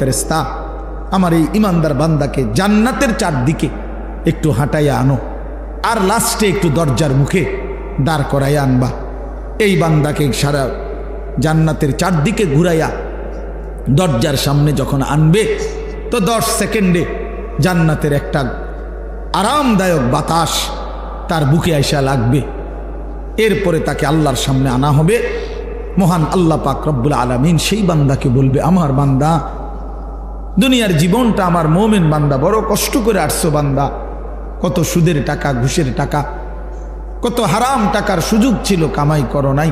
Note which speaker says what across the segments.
Speaker 1: ফেরেস্তা আমার এই ইমানদার বান্দাকে জান্নাতের চারদিকে একটু হাঁটাইয়া আনো, আর লাস্টে একটু দরজার মুখে দাঁড় করাইয়া আনবা। এই বান্দাকে সারা জান্নাতের চারদিকে ঘুরাইয়া দরজার সামনে যখন আনবে, তো দশ সেকেন্ডে জান্নাতের একটা আরামদায়ক বাতাস তার বুকে আইসা লাগবে। এরপরে তাকে আল্লাহর সামনে আনা হবে। মহান আল্লাহ পাক রব্বুল আলমিন সেই বান্দাকে বলবে, আমার বান্দা দুনিয়ার জীবনটা আমার মোমেন বান্দা, বড় কষ্ট করে আটশো বান্দা। কত সুদের টাকা, ঘুষের টাকা, কত হারাম টাকার সুযোগ ছিল, কামাই করো নাই।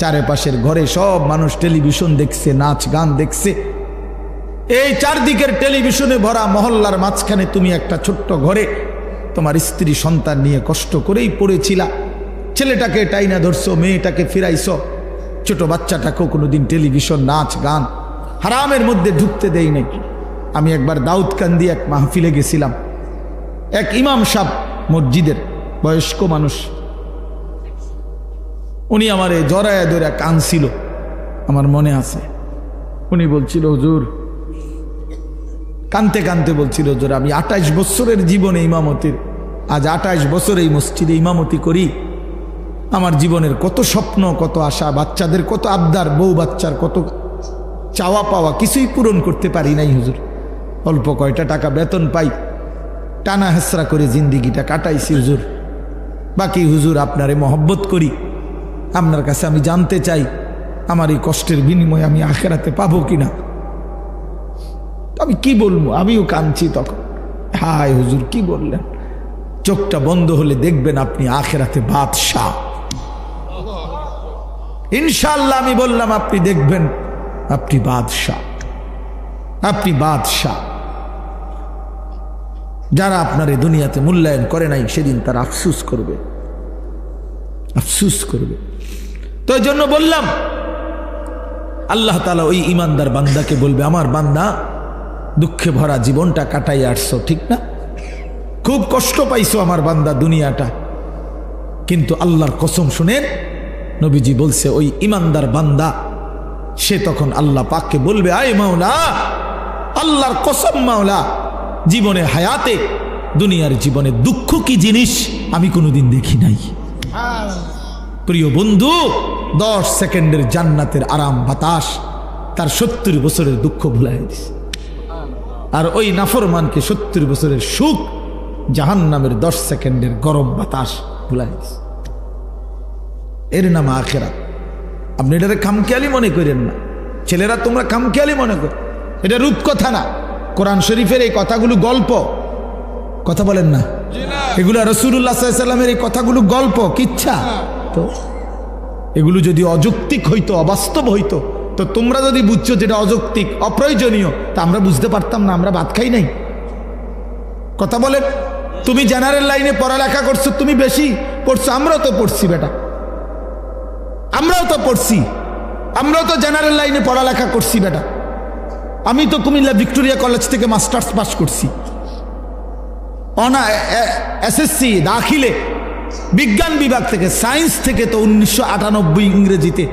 Speaker 1: চারেপাশের ঘরে সব মানুষ টেলিভিশন দেখছে, নাচ গান দেখছে। এই চারদিকের টেলিভিশনে ভরা মহল্লার মাঝখানে তুমি একটা ছোট্ট ঘরে, তোমার স্ত্রী সন্তান নিয়ে কষ্ট করেই পড়েছিলা। ছেলেটাকে টাইনা ধরছো, মেয়েটাকে ফিরাইছ। ছোট বাচ্চাটাকেও কোনোদিন টেলিভিশন, নাচ, গান হারামের মধ্যে ঢুকতে দেই নাকি আমি একবার দাউদকান্দি এক মাহফিলে গেছিলাম। এক ইমাম সাহ মসজিদের বয়স্ক মানুষ। উনি আমার এই জরায়া দরা কানছিল আমার মনে আছে। উনি বলছিল, হুজুর। কানতে কানতে বলছিল, হুজুর, আমি আঠাইশ বছরের জীবনে ইমামতির, আজ আঠাইশ বছর এই মসজিদে ইমামতি করি। আমার জীবনের কত স্বপ্ন, কত আশা, বাচ্চাদের কত আবদার, বউ বাচ্চার কত চাওয়া পাওয়া কিছুই পূরণ করতে পারি নাই হুজুর। অল্প কয়টা টাকা বেতন পাই, টানা হেসরা করে জিন্দিগিটা কাটাইছি হুজুর। বাকি হুজুর আপনারে মহব্বত করি। আপনার কাছে আমি জানতে চাই, আমার এই কষ্টের বিনিময়ে আমি আখেরাতে পাবো কিনা। আমি কি বলব? আমিও কাঁদছি তখন। হায় হুজুর, কি বললেন? চোখটা বন্ধ হলে দেখবেন আপনি আখেরাতে বাদশাহ। ইনশাল্লাহ আমি বললাম, আপনি দেখবেন আপনি বাদশাহ। আপনি বাদশাহ। যারা আপনার এই দুনিয়াতে মূল্যায়ন করে নাই, সেদিন তারা আফসুস করবে। আফসুস করবে। তো এই জন্য বললাম, আল্লাহ তালা ওই ইমানদার বান্দাকে বলবে, আমার বান্দা, দুঃখে ভরা জীবনটা কাটাই আসছো, ঠিক না? খুব কষ্ট পাইছো আমার বান্দা দুনিয়াটা। কিন্তু আল্লাহর কসম শুনেন, নবীজি বলছে, ওই ইমানদার বান্দা সে তখন আল্লাহ পাককে বলবে, আয় মাওলা, আল্লাহর কসম মাওলা, জীবনে হায়াতে, দুনিয়ার জীবনে দুঃখ কি জিনিস আমি কোনোদিন দেখি নাই। প্রিয় বন্ধু, দশ সেকেন্ডের জান্নাতের আরাম বাতাস তার সত্তর বছরের দুঃখ ভুলাই দিছে। আর ওই নাফরমানকে সত্তর বছরের সুখ জাহান নামের দশ সেকেন্ডের গরম বাতাস ভুলাই দিছে। এর নাম আখেরাত। আপনি এটারে খামখেয়ালি মনে করেন না। ছেলেরা তোমরা খামখেয়ালি মনে কর। এটা রূপকথা না। কোরআন শরীফের এই কথাগুলো গল্প। কথা বলেন না। এগুলো রসুল্লাহ এই কথাগুলো গল্প, কিচ্ছা? তো এগুলো যদি অযৌক্তিক হইতো, অবাস্তব হইতো, তো তোমরা যদি বুঝছ যেটা অযৌক্তিক, অপ্রয়োজনীয়, তা আমরা বুঝতে পারতাম না, আমরা ভাত খাই নাই। কথা বলেন, তুমি জেনারেল লাইনে পড়ালেখা করছ, তুমি বেশি পড়ছো, আমরাও তো পড়ছি বেটা। আমরাও তো পড়ছি। আমরাও তো জেনারেল লাইনে পড়ালেখা করছি বেটা। আমি তো কুমিল্লা ভিক্টোরিয়া কলেজ থেকে মাস্টার্স পাস করছি। অনা এসএসসি, দাখিলে, বিজ্ঞান বিভাগ থেকে সায়েন্স থেকে তো উনিশশো আটানব্বই ইংরেজিতে,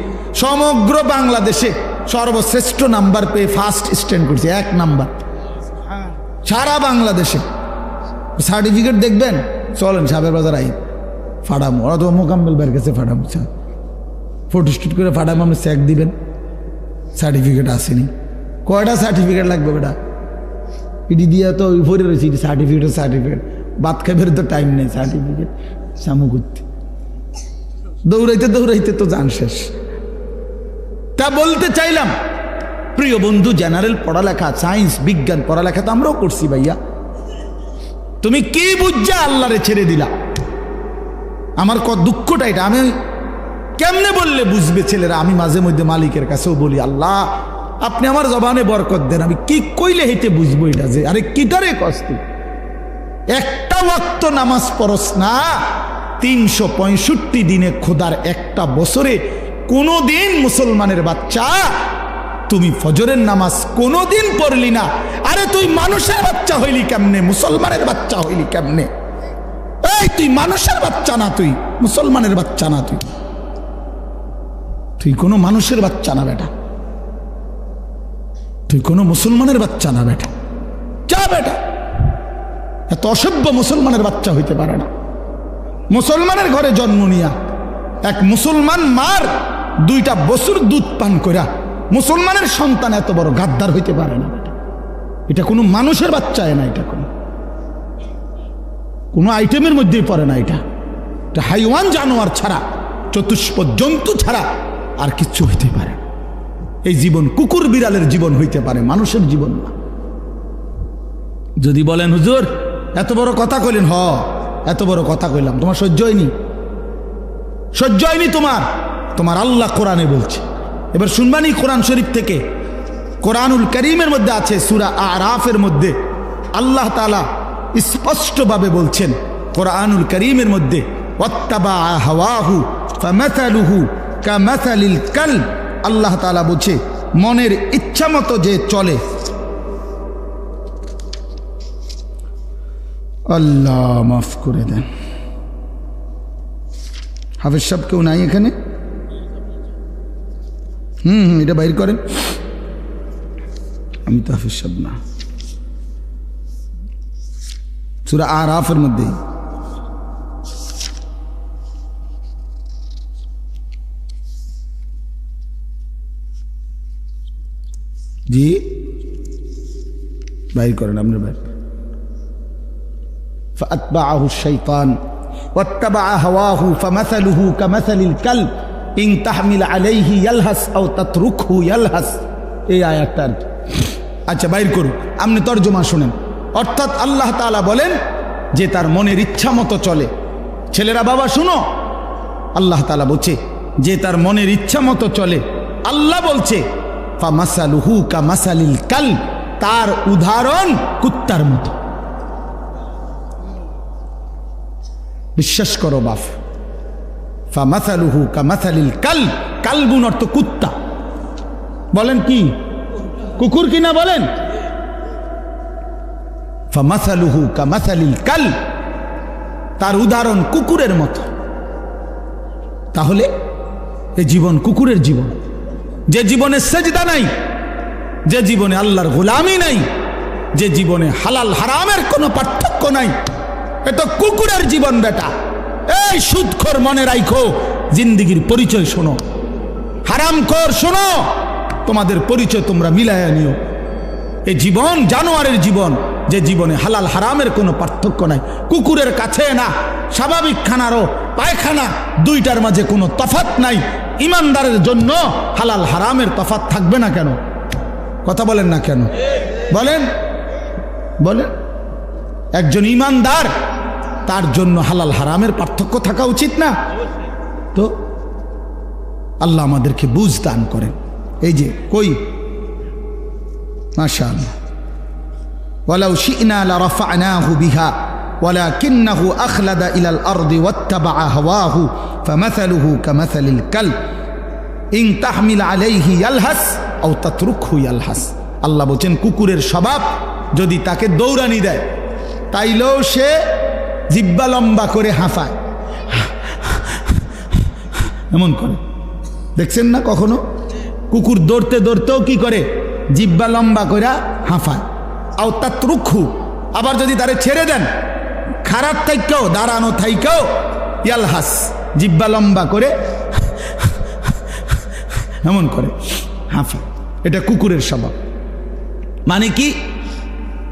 Speaker 1: সমগ্র বাংলাদেশে সর্বশ্রেষ্ঠ নাম্বার পেয়ে ফার্স্ট স্ট্যান্ড করছে, এক নাম্বার সারা বাংলাদেশে। সার্টিফিকেট দেখবেন? চলেন সাবের বাজার আই ফাড়াম ওরা তো মোকাম্মেল বের গেছে ফাড়াম ফটো স্টুট করে ফাড়াম আপনি চেক দিবেন। সার্টিফিকেট আসেনি। কয়টা সার্টিফিকেট লাগবে বেটা? ইডি দিয়ে তো ভরে রয়েছে ইডি সার্টিফিকেট সার্টিফিকেট ভাত খাইবার তো টাইম নেই সার্টিফিকেট সামু করতে দৌড়াইতে দৌড়াইতে তো জান শেষ। তা বলতে চাইলাম, প্রিয় বন্ধু জেনারেল পড়ালেখা সায়েন্স বিজ্ঞান, পড়ালেখা তো আমরাও করছি ভাইয়া। তুমি কি বুঝছা আল্লাহরে ছেড়ে দিলা? আমার ক দুঃখটা এটা, আমি কেমনে বললে বুঝবে ছেলেরা? আমি মাঝে মধ্যে মালিকের কাছেও বলি, আল্লাহ, আপনি আমার জবানে বরকত দেন। আমি কি কইলে হেঁটে বুঝব এটা যে? আরে কিটারে কষ্ট একটা ওয়াক্ত নামাজ পড়স না, তিনশো পঁয়ষট্টি দিনে খোদার একটা বছরে কোনো দিন মুসলমানের বাচ্চা, তুমি ফজরের নামাজ কোনোদিন পড়লি না। আরে তুই মানুষের বাচ্চা হইলি কেমনে? মুসলমানের বাচ্চা হইলি কেমনে? এই, তুই মানুষের বাচ্চা না তুই, মুসলমানের বাচ্চা না তুই। তুই কোনো মানুষের বাচ্চা না বেটা। তুই কোনো মুসলমানের বাচ্চা না বেটা। যা বেটা। এত অসভ্য মুসলমানের বাচ্চা হইতে পারে না। মুসলমানের ঘরে জন্ম নিয়া এক মুসলমান মার দুইটা বসুর দুধ পান করা মুসলমানের সন্তান এত বড় গাদ্দার হইতে পারে না। এটা কোনো মানুষের বাচ্চা না এটা কোনো। কোনো আইটেমের মধ্যেই পড়ে না এটা। এটা হাইওয়ান জানোয়ার ছাড়া চতুষ্প জন্তু ছাড়া আর কিচ্ছু হইতে পারে এই জীবন কুকুর বিড়ালের জীবন হইতে পারে, মানুষের জীবন না। যদি বলেন, হুজুর, এত বড় কথা কইলেন, হ, এত বড় কথা কইলাম, তোমার সহ্য হয়নি। সহ্য হয়নি তোমার তোমার আল্লাহ কোরআনে বলছে। এবার শুনবানি কোরআন শরীফ থেকে। কোরআনুল করিমের মধ্যে আছে সুরা আরাফের মধ্যে। আল্লাহ তালা স্পষ্টভাবে বলছেন, কোরআনুল করিমের মধ্যে ওয়াত্তাবা হাওয়াহু কামাসালিল কাল আল্লাহ তালা বলছে, মনের ইচ্ছা মতো যে চলে। আল্লাহ মাফ করে দেন। হাফেজ সাহেব কেউ নাই এখানে? হুম হুম, এটা বাইর করেন। আমি তো হাফেজ সাহেব না। সুরা আর আফের মধ্যেই। জি বাইর করেন আপনার বাইর فأتبعه الشيطان واتبع هواه فمثله كمثل الكلب إن تحمل عليه يلهس أو تتركه يلهس এই আয়াতটার আচ্ছা বাইর করুন আপনি তর্জমা শুনেন অর্থাৎ আল্লাহ তাআলা বলেন যে তার মনের ইচ্ছা মতো চলে ছেলেরা বাবা শুনো আল্লাহ তাআলা বলছে যে তার মনের ইচ্ছা মতো চলে আল্লাহ বলছে ফা মাসালুহু কা মাসালিল কাল তার উদাহরণ কুত্তার মতো। বিশ্বাস করো বাফ ফামাথালুহু কামাথালিল কাল কালবুন অর্থ কুত্তা। বলেন কি? কুকুর কিনা বলেন? ফামাথালুহু কামাথালিল কাল তার উদাহরণ কুকুরের মতো। তাহলে এ জীবন কুকুরের জীবন। যে জীবনে সেজদা নাই, যে জীবনে আল্লাহর গোলামি নাই, যে জীবনে হালাল হারামের কোনো পার্থক্য নাই। এটা কুকুরের জীবন বেটা। এই সুদখোর মনে রাখো জিন্দিগির পরিচয় শোনো। হারাম কর শোনো, তোমাদের পরিচয় তোমরা মিলাইয়া নিও। এই জীবন জানোয়ারের জীবন। যে জীবনে হালাল হারামের কোনো পার্থক্য নাই। কুকুরের কাছে না, স্বাভাবিক খানারও পায়খানা, দুইটার মাঝে কোনো তফাত নাই। ইমানদারের জন্য হালাল হারামের তফাত থাকবে না কেন? কথা বলেন না কেন? বলেন বলেন। একজন ইমানদার, তার জন্য হালাল হারামের পার্থক্য থাকা উচিত না? তো আল্লাহ আমাদেরকে বুঝ দান করেন। এই যে, কই? মাশা আল্লাহ ولو شئنا لرفعناه بها ولكنه أخلد إلى الأرض واتبع هواه فمثله كمثل الكلب إن تحمل عليه يلهس أو تتركه يلهس আল্লাহ বলছেন কুকুরের স্বভাব যদি তাকে দৌড়ানি দেয় তাইলেও সে জিব্বা লম্বা করে হাঁফায় এমন করে দেখছেন না কখনো কুকুর দৌড়তে দৌড়তেও কি করে জিব্বা লম্বা করে হাঁফায় আও রুক্ষু আবার যদি তারে ছেড়ে দেন, খারাপ থাইকেও, দাঁড়ানো থাইকেও, ইয়ালহাস, জিব্বা লম্বা করে, এমন করে। হাঁফায় এটা কুকুরের স্বভাব। মানে কি?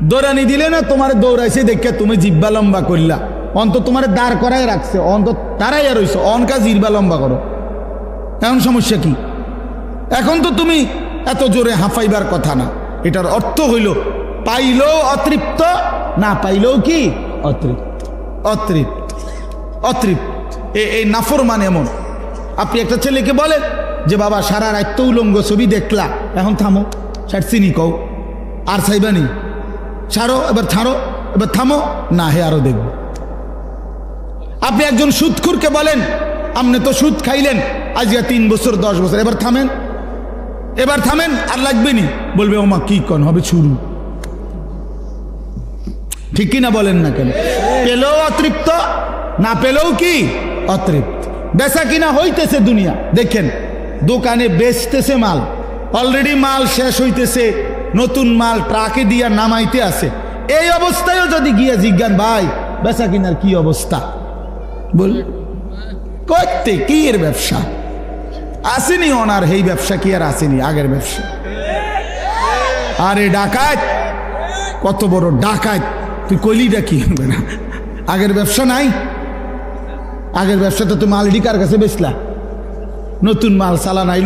Speaker 1: দৌড়ানি দিলে না তোমার দৌড়াইছে, দেখে তুমি জিব্বা লম্বা করলা। অন্ত তোমার দাঁড় করাই রাখছে, অন্ত তারাই আর রইছে, অনকা জিব্বা লম্বা করো। এমন সমস্যা কি? এখন তো তুমি এত জোরে হাঁফাইবার কথা না। এটার অর্থ হইল পাইলেও অতৃপ্ত, না পাইলেও কি? অতৃপ্ত। অতৃপ্ত। অতৃপ্ত। এই নাফর মানে এমন। আপনি একটা ছেলেকে বলেন যে, বাবা, সারা রাত উলঙ্গ ছবি দেখলা। এখন থামো সার চিনি কও। আর চাইবানি ছাড়ো, এবার ছাড়ো, এবার থামো, না হে আরও দেখব। আপনি একজন সুদখুরকে বলেন আপনি তো সুদ খাইলেন আজকে তিন বছর, দশ বছর, এবার থামেন। এবার থামেন, আর লাগবে নি। বলবে, ওমা, কি কন, হবে শুরু। ঠিক কি না বলেন না কেন? পেলেও অতৃপ্ত, না পেলেও কি? অতৃপ্ত। বেচা কিনা হইতেছে দুনিয়া। দেখেন, দোকানে বেচতেছে মাল। অলরেডি মাল শেষ হইতেছে, নতুন মাল ট্রাকে দিয়া নামাইতে আছে। এই অবস্থায়ও যদি গিয়ে জিজ্ঞান, ভাই, বেচা কিনার কি অবস্থা? বল করতে কি এর ব্যবসা? আসেনি ওনার, এই ব্যবসা কি আর আসেনি? আগের ব্যবসা। আরে ডাকাত, কত বড় ডাকাত। তুই কইলিটা কি? না আগের ব্যবসা নাই? আগের ব্যবসাটা তুমি মাল কার কাছে বেচলা। নতুন মাল চালান